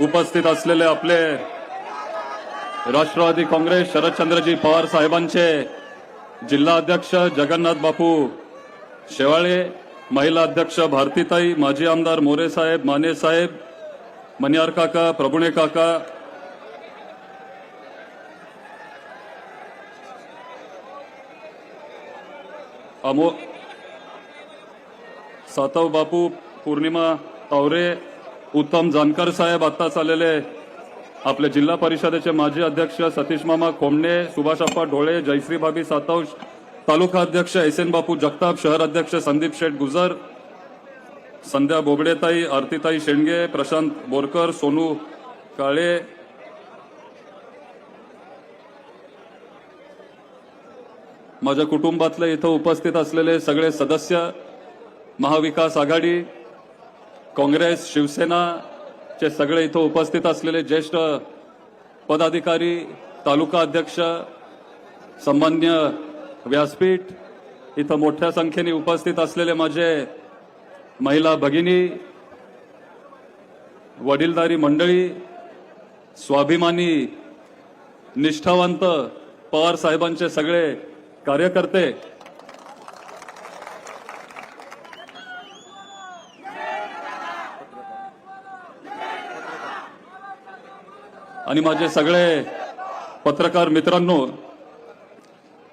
उपस्थित असलेले आपले राष्ट्रवादी काँग्रेस शरदचंद्रजी पवार साहेबांचे जिल्हा अध्यक्ष जगन्नाथ बापू शेवाळे महिला अध्यक्ष भारतीताई माजी आमदार मोरे साहेब माने साहेब मनियार काका प्रभुणे काका अमो सातव बापू पौर्णिमा तावरे उत्तम जानकर साहेब आत्ताच आलेले आपले जिल्हा परिषदेचे माजी अध्यक्ष सतीश मामा कोमणे सुभाषप्पा ढोळे जयश्री भाभी सातव तालुका अध्यक्ष एस एन बापू जगताप शहर अध्यक्ष संदीप शेठ गुजर संध्या बोबडेताई आरतीताई शेंडगे प्रशांत बोरकर सोनू काळे माझ्या कुटुंबातले इथं उपस्थित असलेले सगळे सदस्य महाविकास आघाडी काँग्रेस शिवसेनाचे सगळे इथं उपस्थित असलेले ज्येष्ठ पदाधिकारी तालुका अध्यक्ष सन्मान्य व्यासपीठ इथं मोठ्या संख्येने उपस्थित असलेले माझे महिला भगिनी वडीलधारी मंडळी स्वाभिमानी निष्ठावंत पवार साहेबांचे सगळे कार्यकर्ते आणि माझे सगळे पत्रकार मित्रांनो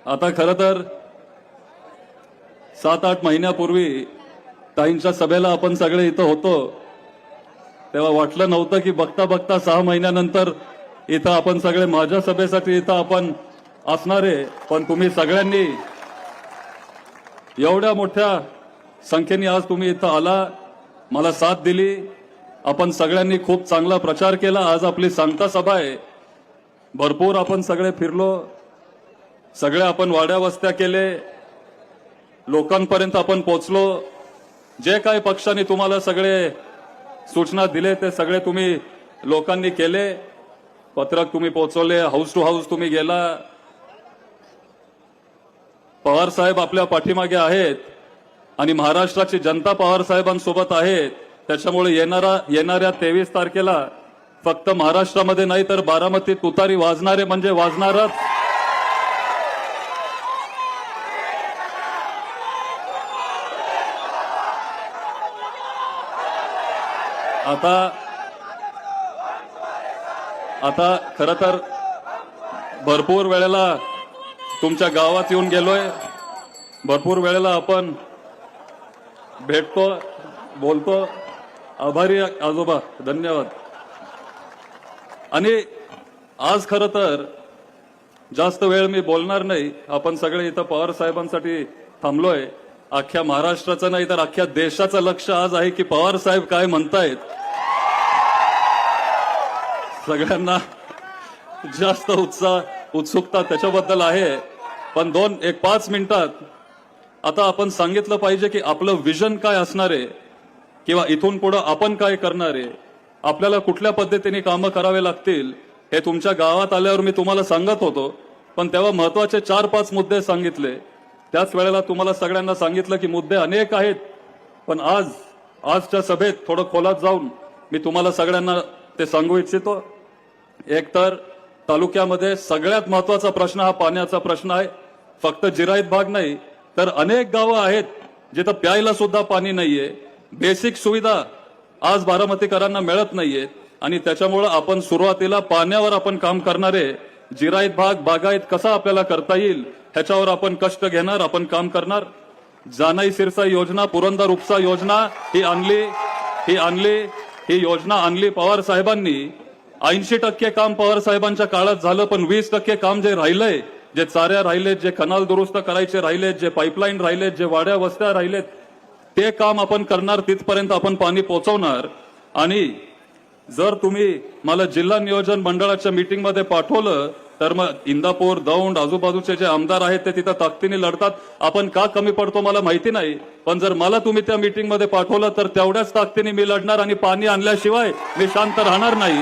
आता खरं तर सात आठ महिन्यापूर्वी ताईंच्या सभेला आपण सगळे इथं होतो तेव्हा वाटलं नव्हतं की बघता बघता सहा महिन्यानंतर इथं आपण सगळे माझ्या सभेसाठी इथं आपण असणारे पण तुम्ही सगळ्यांनी एवढ्या मोठ्या संख्येने आज तुम्ही इथं आला मला साथ दिली. आपण सगळ्यांनी खूप चांगला प्रचार केला. आज आपली सांगता सभा आहे. भरपूर आपण सगळे फिरलो. सगळे आपण वाड्या वस्त्या केले. लोकांपर्यंत आपण पोचलो. जे काही पक्षाने तुम्हाला सगळे सूचना दिले ते सगळे तुम्ही लोकांनी केले. पत्रक तुम्ही पोहोचवले हाऊस टू हाऊस तुम्ही गेला. पवार साहेब आपल्या पाठीमागे आहेत आणि महाराष्ट्राची जनता पवार साहेबांसोबत आहे त्याच्यामुळे येणारा येणाऱ्या तेवीस तारखेला फक्त महाराष्ट्रामध्ये नाही तर बारामतीत तुतारी वाजणारे म्हणजे वाजणारच. आता आता खर तर भरपूर वेळेला तुमच्या गावात येऊन गेलोय. भरपूर वेळेला आपण भेटतो बोलतो. आभारी आजोबा. धन्यवाद. आणि आज खर तर जास्त वेळ मी बोलणार नाही. आपण सगळे इथं पवार साहेबांसाठी थांबलोय. अख्ख्या महाराष्ट्राचं नाही तर अख्ख्या देशाचं लक्ष आज आहे की पवार साहेब काय म्हणतायत. सगळ्यांना जास्त उत्साह उत्सुकता त्याच्याबद्दल आहे. पण दोन एक पाच मिनिटात आता आपण सांगितलं पाहिजे की आपलं विजन काय असणार आहे. किंवा इथून पुढं आपण काय करणार आहे? आपल्याला कुठल्या पद्धतीने कामं करावे लागतील? हे तुमच्या गावात आल्यावर मी तुम्हाला सांगत होतो. पण तेव्हा महत्त्वाचे चार पाच मुद्दे सांगितले. त्याच वेळेला तुम्हाला सगळ्यांना सांगितलं की मुद्दे अनेक आहेत. पण आज आजच्या सभेत थोडं खोलात जाऊन मी तुम्हाला सगळ्यांना ते सांगू इच्छितो. एकतर तालुक्यामध्ये सगळ्यात महत्त्वाचा प्रश्न हा पाण्याचा प्रश्न आहे. फक्त जिरायत भाग नाही तर अनेक गावं आहेत जिथं प्यायला सुद्धा पाणी नाहीये. बेसिक सुविधा आज बारामतीकरांना मिळत नाहीयेत आणि त्याच्यामुळं आपण सुरुवातीला पाण्यावर आपण काम करणारे जिरायत भाग बागायत कसा आपल्याला करता येईल ह्याच्यावर आपण कष्ट घेणार आपण काम करणार. जानाई सिरसा योजना पुरंदर उपसा योजना ही आणली ही आणली ही योजना आणली पवार साहेबांनी. ऐंशी टक्के काम पवार साहेबांच्या काळात झालं पण वीस टक्के काम जे राहिलंय जे चाऱ्या राहिलेत जे कनाल दुरुस्त करायचे राहिलेत जे पाईपलाईन राहिलेत जे वाड्या वस्त्या राहिलेत ते काम आपण करणार तिथपर्यंत आपण पाणी पोहोचवणार आणि जर तुम्ही मला जिल्हा नियोजन मंडळाच्या मीटिंगमध्ये पाठवलं तर मग इंदापूर दौंड आजूबाजूचे जे आमदार आहेत ते तिथं ताकदीने लढतात. आपण का कमी पडतो मला माहिती नाही पण जर मला तुम्ही त्या मीटिंगमध्ये पाठवलं तर तेवढ्याच ताकदीने मी लढणार आणि पाणी आणल्याशिवाय मी शांत राहणार नाही.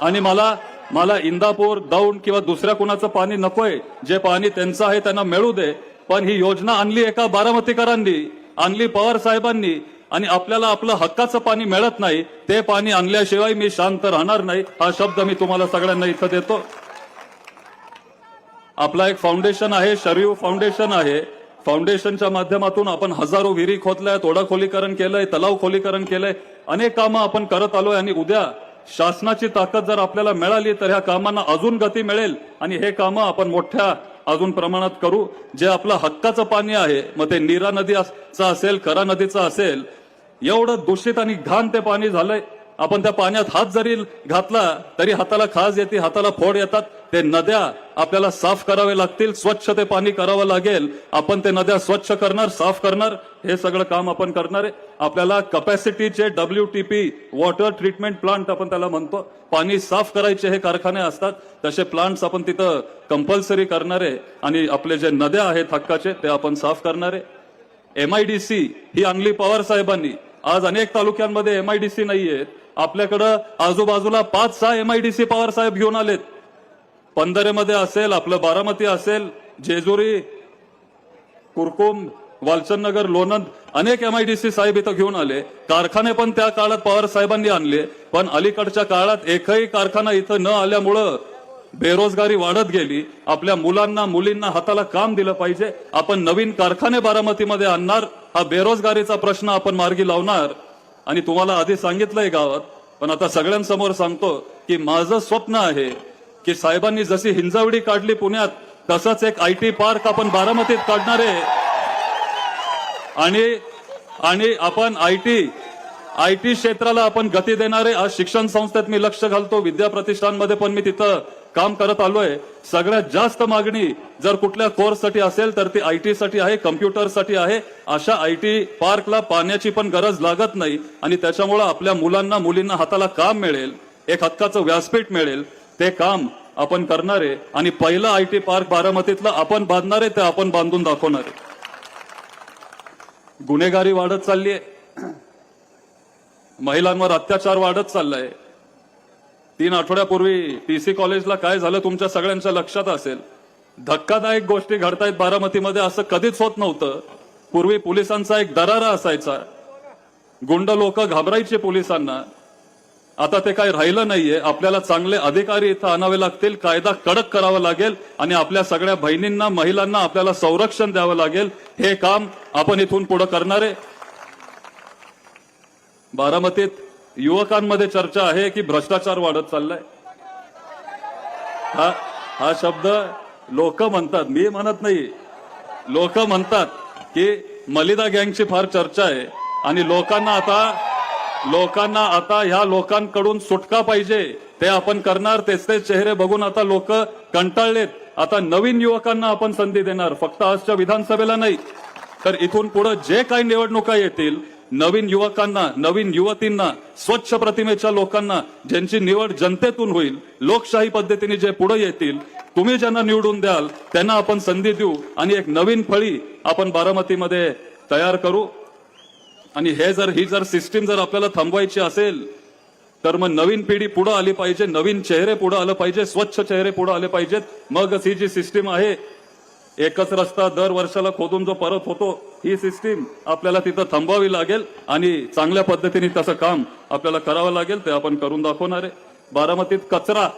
आणि मला मला इंदापूर दौंड किंवा दुसऱ्या कुणाचं पाणी नकोय. जे पाणी त्यांचं आहे त्यांना मिळू दे. पण ही योजना आणली एका बारामतीकरांनी आणली पवार साहेबांनी आणि आपल्याला आपलं हक्काचं पाणी मिळत नाही ते पाणी आणल्याशिवाय मी शांत राहणार नाही हा शब्द मी तुम्हाला सगळ्यांना इथं देतो. आपला एक फाउंडेशन आहे शरीव फाउंडेशन आहे. फाउंडेशनच्या माध्यमातून आपण हजारो विहिरी खोदल्या तोडा खोलीकरण केलंय तलाव खोलीकरण केलंय. अनेक कामं आपण करत आलोय आणि उद्या शासनाची ताकद जर आपल्याला मिळाली तर ह्या कामांना अजून गती मिळेल. आणि हे कामं आपण मोठ्या अजून प्रमाणात करू. जे आपलं हक्काचं पाणी आहे मग ते नीरा नदीचं असेल करा नदीचं असेल एवढं दूषित आणि घाण ते पाणी झालंय. आपण त्या पाण्यात हात जरी घातला तरी हाताला खाज येते हाताला फोड येतात. ते नद्या आपल्याला साफ करावे लागतील स्वच्छ ते पाणी करावं लागेल. आपण ते नद्या स्वच्छ करणार साफ करणार. हे सगळं काम आपण करणार आहे. आपल्याला कपॅसिटीचे W T P water treatment plant आपण त्याला म्हणतो. पाणी साफ करायचे हे कारखाने असतात. तसे प्लांट्स आपण तिथं कंपल्सरी करणारे आणि आपले जे नद्या आहेत हक्काचे ते आपण साफ करणारे एमआयडीसी ही आणली पवार साहेबांनी आज अनेक तालुक्यांमध्ये एमआयडीसी नाहीये आपल्याकडं आजूबाजूला पाच सहा एमआयडीसी पवार साहेब घेऊन आलेत. पंधरेमध्ये असेल आपलं बारामती असेल जेजुरी कुरकुम वालचंदनगर लोणंद अनेक एमआयडीसी साहेब इथं घेऊन आले. कारखाने पण त्या काळात पवार साहेबांनी आणले. पण अलीकडच्या काळात एकही कारखाना इथं न आल्यामुळं बेरोजगारी वाढत गेली. आपल्या मुलांना मुलींना हाताला काम दिलं पाहिजे. आपण नवीन कारखाने बारामतीमध्ये आणणार. हा बेरोजगारीचा प्रश्न आपण मार्गी लावणार. आणि तुम्हाला आधी सांगितलंय गावात पण आता सगळ्यांसमोर सांगतो की माझं स्वप्न आहे की साहेबांनी जशी हिंजावडी काढली पुण्यात तसंच एक आय टी पार्क आपण बारामतीत काढणार आहे. आणि आणि आपण आय टी आय टी क्षेत्राला आपण गती देणारे आज शिक्षण संस्थेत मी लक्ष घालतो. विद्या प्रतिष्ठानमध्ये पण मी तिथं काम करत आलोय. सगळ्यात जास्त मागणी जर कुठल्या कोर्ससाठी असेल तर ती आय टी साठी आहे कम्प्युटरसाठी आहे. अशा आय टी पार्कला पाण्याची पण गरज लागत नाही आणि त्याच्यामुळं आपल्या मुलांना मुलींना हाताला काम मिळेल एक हक्काचं व्यासपीठ मिळेल. ते काम आपण करणारे आणि पहिलं आय टी पार्क बारामतीतलं आपण बांधणारे ते आपण बांधून दाखवणारे. गुन्हेगारी वाढत चालली आहे महिलांवर अत्याचार वाढत चाललाय. तीन आठवड्यापूर्वी पीसी कॉलेजला काय झालं तुमच्या सगळ्यांच्या लक्षात असेल. धक्कादायक गोष्टी घडतायत बारामतीमध्ये असं कधीच होत नव्हतं. पूर्वी पोलिसांचा एक दरारा असायचा. गुंड लोक घाबरायचे पोलिसांना. आता ते काही राहिलं नाहीये. आपल्याला चांगले अधिकारी इथं आणावे लागतील. कायदा कडक करावा लागेल आणि आपल्या सगळ्या बहिणींना महिलांना आपल्याला संरक्षण द्यावं लागेल. हे काम आपण इथून पुढे आहे. बारामतीत युवकांमध्ये चर्चा आहे की भ्रष्टाचार वाढत चाललाय. हा हा शब्द लोक म्हणतात. मी म्हणत नाही. लोक म्हणतात की मलिदा गँगची फार चर्चा आहे आणि लोकांना आता लोकांना आता ह्या लोकांकडून सुटका पाहिजे. ते आपण करणार तेच ते चेहरे बघून आता लोक कंटाळलेत. आता नवीन युवकांना आपण संधी देणार फक्त आजच्या विधानसभेला नाही. तर इथून पुढे जे काही निवडणुका येतील नवीन युवकांना नवीन युवतींना स्वच्छ प्रतिमेच्या लोकांना ज्यांची निवड जनतेतून होईल लोकशाही पद्धतीने जे पुढे येतील तुम्ही ज्यांना निवडून द्याल त्यांना आपण संधी देऊ आणि एक नवीन फळी आपण बारामतीमध्ये तयार करू. आणि हे जर ही जर सिस्टीम जर आपल्याला थांबवायची असेल तर मग नवीन पिढी पुढे आली पाहिजे नवीन चेहरे पुढे आलं पाहिजे स्वच्छ चेहरे पुढे आले पाहिजेत. मगच ही जी सिस्टीम आहे एकच रस्ता दर वर्षाला खोदून जो परत होतो ही सिस्टीम आपल्याला तिथं थांबवावी लागेल आणि चांगल्या पद्धतीने तसं काम आपल्याला करावं लागेल ते आपण करून दाखवणार आहे. बारामतीत कचरा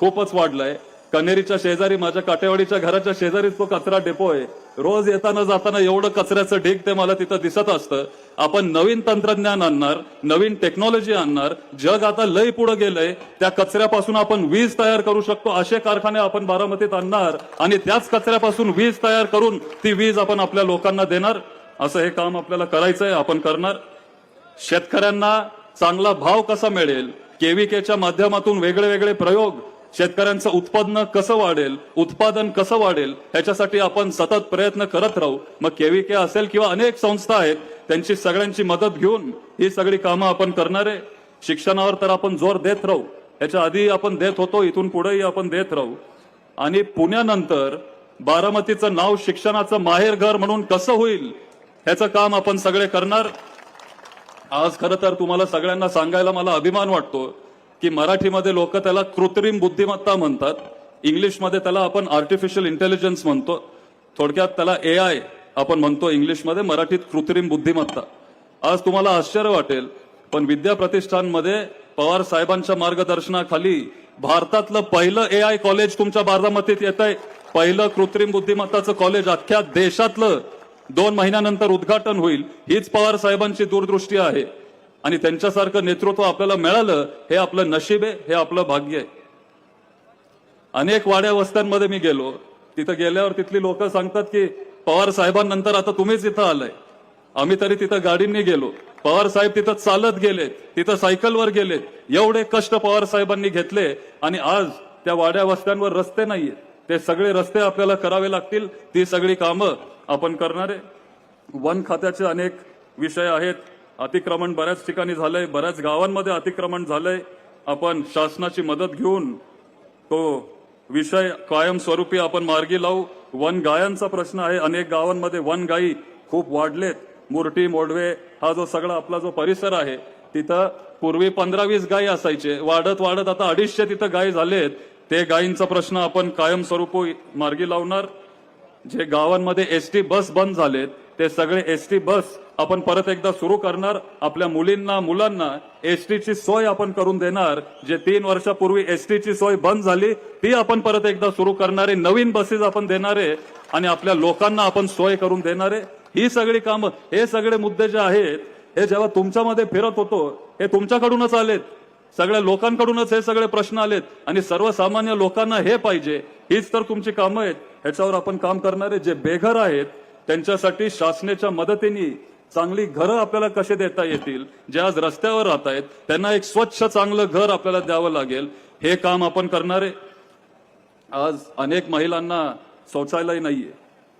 खूपच वाढलाय. कनेरीच्या शेजारी माझ्या काटेवाडीच्या घराच्या शेजारीच तो कचरा डेपो आहे. रोज येताना जाताना एवढं कचऱ्याचं ढीग ते मला तिथं दिसत असतं. आपण नवीन तंत्रज्ञान आणणार नवीन टेक्नॉलॉजी आणणार जग आता लय पुढे गेलंय. त्या कचऱ्यापासून आपण वीज तयार करू शकतो असे कारखाने आपण बारामतीत आणणार आणि त्याच कचऱ्यापासून वीज तयार करून ती वीज आपण आपल्या लोकांना देणार. असं हे काम आपल्याला करायचंय आपण करणार. शेतकऱ्यांना चांगला भाव कसा मिळेल? केव्हीकेच्या माध्यमातून वेगळे वेगळे प्रयोग शेतकऱ्यांचं उत्पन्न कसं वाढेल उत्पादन कसं वाढेल ह्याच्यासाठी आपण सतत प्रयत्न करत राहू. मग केव्हीके असेल किंवा अनेक संस्था आहेत त्यांची सगळ्यांची मदत घेऊन ही सगळी कामं आपण करणार आहे. शिक्षणावर तर आपण जोर देत राहू. याच्या आधी आपण देत होतो इथून पुढेही आपण देत राहू. आणि पुण्यानंतर बारामतीचं नाव शिक्षणाचं माहेरघर म्हणून कसं होईल ह्याचं काम आपण सगळे करणार. आज खरं तर तुम्हाला सगळ्यांना सांगायला मला अभिमान वाटतो. की मराठीमध्ये लोक त्याला कृत्रिम बुद्धिमत्ता म्हणतात. इंग्लिशमध्ये त्याला आपण आर्टिफिशियल इंटेलिजन्स म्हणतो. थोडक्यात त्याला ए आय आपण म्हणतो इंग्लिशमध्ये मराठीत कृत्रिम बुद्धिमत्ता. आज तुम्हाला आश्चर्य वाटेल पण विद्या प्रतिष्ठानमध्ये पवार साहेबांच्या मार्गदर्शनाखाली भारतातलं पहिलं ए आय कॉलेज तुमच्या बारामतीत येत आहे पहिलं कृत्रिम बुद्धिमत्ताचं कॉलेज अख्ख्या देशातलं दोन महिन्यानंतर उद्घाटन होईल. हीच पवार साहेबांची दूरदृष्टी आहे. आणि त्यांच्यासारखं नेतृत्व आपल्याला मिळालं हे आपलं नशीब आहे हे आपलं भाग्य आहे. अनेक वाड्या वस्त्यांमध्ये मी गेलो. तिथं गेल्यावर तिथली लोक सांगतात की पवार साहेबांनंतर आता तुम्हीच इथं आलाय. आम्ही तरी तिथं गाडींनी गेलो. पवार साहेब तिथं चालत गेलेत तिथं सायकलवर गेलेत. एवढे कष्ट पवार साहेबांनी घेतले आणि आज त्या वाड्या वस्त्यांवर रस्ते नाहीयेत ते सगळे रस्ते आपल्याला करावे लागतील ती सगळी कामं आपण करणारे वन खात्याचे अनेक विषय आहेत. अतिक्रमण बऱ्याच ठिकाणी झालंय बऱ्याच गावांमध्ये अतिक्रमण झालंय. आपण शासनाची मदत घेऊन तो विषय कायमस्वरूपी आपण मार्गी लावू. वन गायांचा प्रश्न आहे. अनेक गावांमध्ये वन गायी खूप वाढलेत. मुरटी मोडवे हा जो सगळा आपला जो परिसर आहे तिथं पूर्वी पंधरा वीस गायी असायचे. वाढत वाढत आता अडीचशे तिथं गायी झालेत. ते गायींचा प्रश्न आपण कायमस्वरूपी मार्गी लावणार. जे गावांमध्ये एस टी बस बंद झालेत ते सगळे एस टी बस आपण परत एकदा सुरू करणार. आपल्या मुलींना मुलांना एस सोय आपण करून देणार. जे तीन वर्षापूर्वी एस ची सोय बंद झाली ती आपण परत एकदा सुरू करणारे. नवीन बसेस आपण देणारे. आणि आपल्या लोकांना आपण सोय करून देणारे. ही सगळी कामं हे सगळे मुद्दे जे आहेत हे जेव्हा तुमच्यामध्ये फिरत होतो हे तुमच्याकडूनच आलेत. सगळ्या लोकांकडूनच हे सगळे प्रश्न आलेत. आणि सर्वसामान्य लोकांना हे पाहिजे. हीच तर तुमची कामं आहेत. ह्याच्यावर आपण काम करणारे जे बेघर आहेत त्यांच्यासाठी शासनाच्या मदतीने चांगली घरं आपल्याला कसे देता येतील जे आज रस्त्यावर राहत आहेत त्यांना एक स्वच्छ चांगलं घर आपल्याला द्यावं लागेल हे काम आपण करणारे आज अनेक महिलांना शौचालय नाहीये.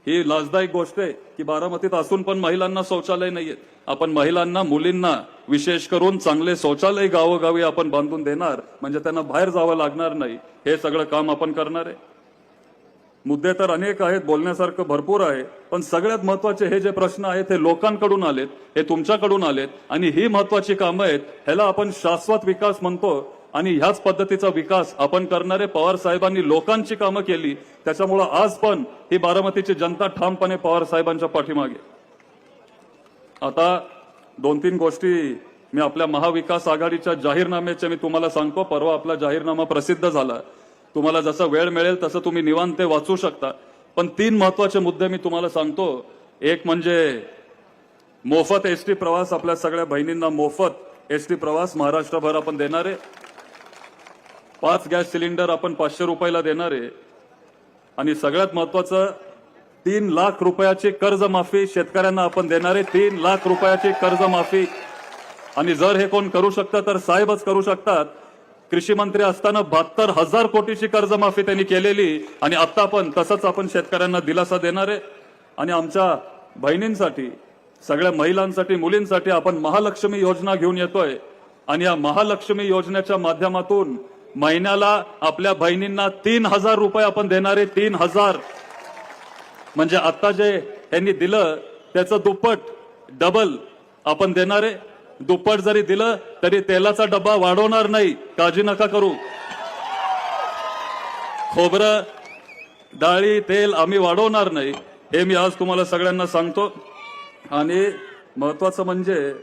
ही लाजदायक गोष्ट आहे की बारामतीत असून पण महिलांना शौचालय नाहीये आपण महिलांना मुलींना विशेष करून चांगले शौचालय गावोगावी आपण बांधून देणार म्हणजे त्यांना बाहेर जावं लागणार नाही हे सगळं काम आपण करणार आहे. मुद्दे तर अनेक आहेत बोलण्यासारखं भरपूर आहे पण सगळ्यात महत्त्वाचे हे जे प्रश्न आहेत हे लोकांकडून आलेत हे तुमच्याकडून आलेत आणि ही महत्वाची कामं आहेत ह्याला आपण शाश्वत विकास म्हणतो आणि ह्याच पद्धतीचा विकास आपण करणारे पवार साहेबांनी लोकांची कामं केली त्याच्यामुळं आज पण ही बारामतीची जनता ठामपणे पवार साहेबांच्या पाठीमागे. आता दोन तीन गोष्टी मी आपल्या महाविकास आघाडीच्या जाहीरनाम्याचे मी तुम्हाला सांगतो परवा आपला जाहीरनामा प्रसिद्ध झाला. तुम्हाला जसा वेळ मिळेल तसं तुम्ही निवांत ते वाचू शकता. पण तीन महत्त्वाचे मुद्दे मी तुम्हाला सांगतो. एक म्हणजे मोफत एस टी प्रवास आपल्या सगळ्या बहिणींना मोफत एस टी प्रवास महाराष्ट्रभर आपण देणार. आहे पाच गॅस सिलेंडर आपण पाचशे रुपयाला देणार. आहे आणि सगळ्यात महत्वाचं तीन लाख रुपयाची कर्जमाफी शेतकऱ्यांना आपण देणार. आहे तीन लाख रुपयाची कर्जमाफी. आणि जर हे कोण करू शकतं तर साहेबच करू शकतात. कृषी मंत्री असताना बहात्तर हजार कोटीची कर्जमाफी त्यांनी केलेली आणि आता पण तसंच आपण शेतकऱ्यांना दिलासा देणार आहे. आणि आमच्या बहिणींसाठी सगळ्या महिलांसाठी मुलींसाठी आपण महालक्ष्मी योजना घेऊन येतोय. आणि या महालक्ष्मी योजनेच्या माध्यमातून महिन्याला आपल्या बहिणींना तीन हजार रुपये आपण देणारे तीन हजार. म्हणजे आता जे त्यांनी दिलं त्याचं दुप्पट डबल आपण देणारे दुप्पट जरी दिलं तरी तेलाचा डब्बा वाढवणार नाही. काळजी नका करू. खोबरं डाळी तेल आम्ही वाढवणार नाही. हे मी आज तुम्हाला सगळ्यांना सांगतो. आणि महत्वाचं म्हणजे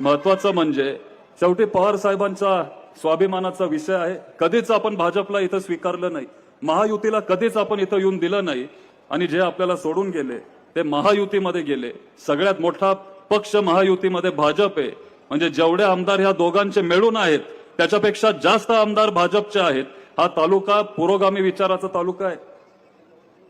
महत्वाचं म्हणजे शेवटी पवार साहेबांचा स्वाभिमानाचा विषय आहे. कधीच आपण भाजपला इथं स्वीकारलं नाही. महायुतीला कधीच आपण इथं येऊन दिलं नाही. आणि जे आपल्याला सोडून गेले ते महायुतीमध्ये गेले. सगळ्यात मोठा पक्ष महायुतीमध्ये भाजप आहे. म्हणजे जेवढे आमदार ह्या दोघांचे मिळून आहेत त्याच्यापेक्षा जास्त आमदार भाजपचे आहेत. हा तालुका पुरोगामी विचाराचा तालुका आहे.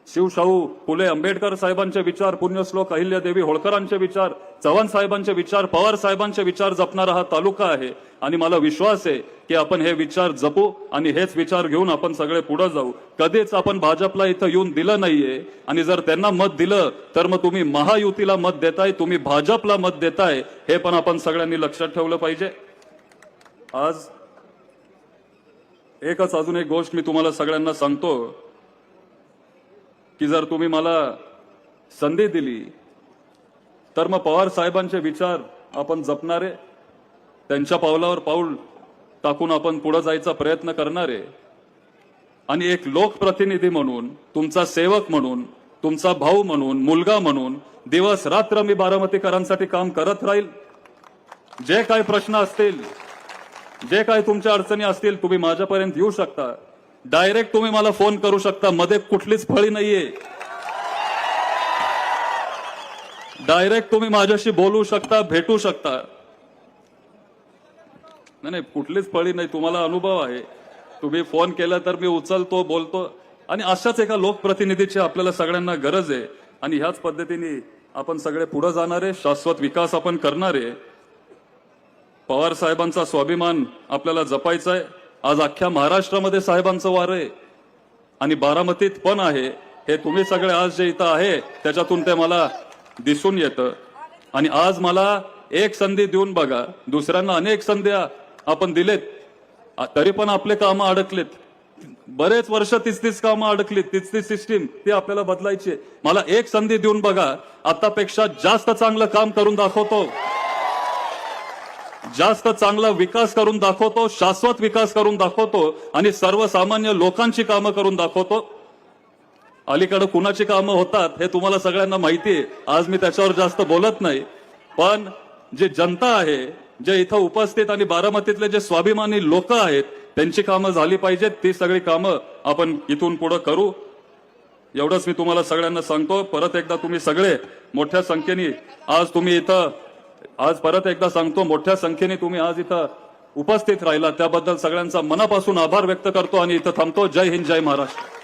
शिवशाहू फुले आंबेडकर साहेबांचे विचार पुण्यश्लोक अहिल्यादेवी होळकरांचे विचार चव्हाण साहेबांचे विचार पवार साहेबांचे विचार जपणारा हा तालुका आहे. आणि मला विश्वास आहे की आपण हे विचार जपू आणि हेच विचार घेऊन आपण सगळे पुढे जाऊ. कधीच आपण भाजपला इथं येऊन दिलं नाहीये. आणि जर त्यांना मत दिलं तर मग तुम्ही महायुतीला मत देताय तुम्ही भाजपला मत देताय हे पण आपण सगळ्यांनी लक्षात ठेवलं पाहिजे. आज एकच अजून एक गोष्ट मी तुम्हाला सगळ्यांना सांगतो. की जर तुम्ही मला संधी दिली तर मग पवार साहेबांचे विचार आपण जपणारे त्यांच्या पावलावर पाऊल टाकून आपण पुढे जायचा प्रयत्न करणारे. आणि एक लोकप्रतिनिधी म्हणून तुमचा सेवक म्हणून तुमचा भाऊ म्हणून मुलगा म्हणून दिवस रात्र मी बारामतीकरांसाठी काम करत राहील. जे काही प्रश्न असतील जे काही तुमच्या अडचणी असतील तुम्ही माझ्यापर्यंत येऊ शकता. डायरेक्ट तुम्ही मला फोन करू शकता. मध्ये कुठलीच फळी नाहीये. डायरेक्ट तुम्ही माझ्याशी बोलू शकता भेटू शकता. नाही नाही कुठलीच फळी नाही. तुम्हाला अनुभव आहे. तुम्ही फोन केला तर मी उचलतो बोलतो. आणि अशाच एका लोकप्रतिनिधीची आपल्याला सगळ्यांना गरज आहे. आणि ह्याच पद्धतीने आपण सगळे पुढे जाणार आहे. शाश्वत विकास आपण करणार आहे. पवार साहेबांचा स्वाभिमान आपल्याला जपायचा आहे. आज अख्ख्या महाराष्ट्रामध्ये साहेबांचं वार आहे. आणि बारामतीत पण आहे. हे तुम्ही सगळे आज जे इथं आहे त्याच्यातून ते मला दिसून येतं. आणि आज मला एक संधी देऊन बघा. दुसऱ्यांना अनेक संध्या आपण दिलेत. तरी पण आपले कामं अडकलेत. बरेच वर्ष तीच तीच कामं अडकलीत. तीच तीच सिस्टीम ती आपल्याला बदलायची आहे. मला एक संधी देऊन बघा. आतापेक्षा जास्त चांगलं काम करून दाखवतो. जास्त चांगला विकास करून दाखवतो शाश्वत विकास करून दाखवतो आणि सर्वसामान्य लोकांची कामं करून दाखवतो. अलीकडे कुणाची कामं होतात हे तुम्हाला सगळ्यांना माहिती आहे. आज मी त्याच्यावर जास्त बोलत नाही. पण जे जनता आहे जे इथं उपस्थित आणि बारामतीतले जे स्वाभिमानी लोक आहेत त्यांची कामं झाली पाहिजेत. ती सगळी कामं आपण इथून पुढे करू. एवढंच मी तुम्हाला सगळ्यांना सांगतो. परत एकदा तुम्ही सगळे मोठ्या संख्येने आज तुम्ही इथं आज परत एकदा सांगतो मोठ्या संख्येने तुम्ही आज इथं उपस्थित राहिला त्याबद्दल सगळ्यांचा मनापासून आभार व्यक्त करतो आणि इथं थांबतो. जय हिंद जय महाराष्ट्र.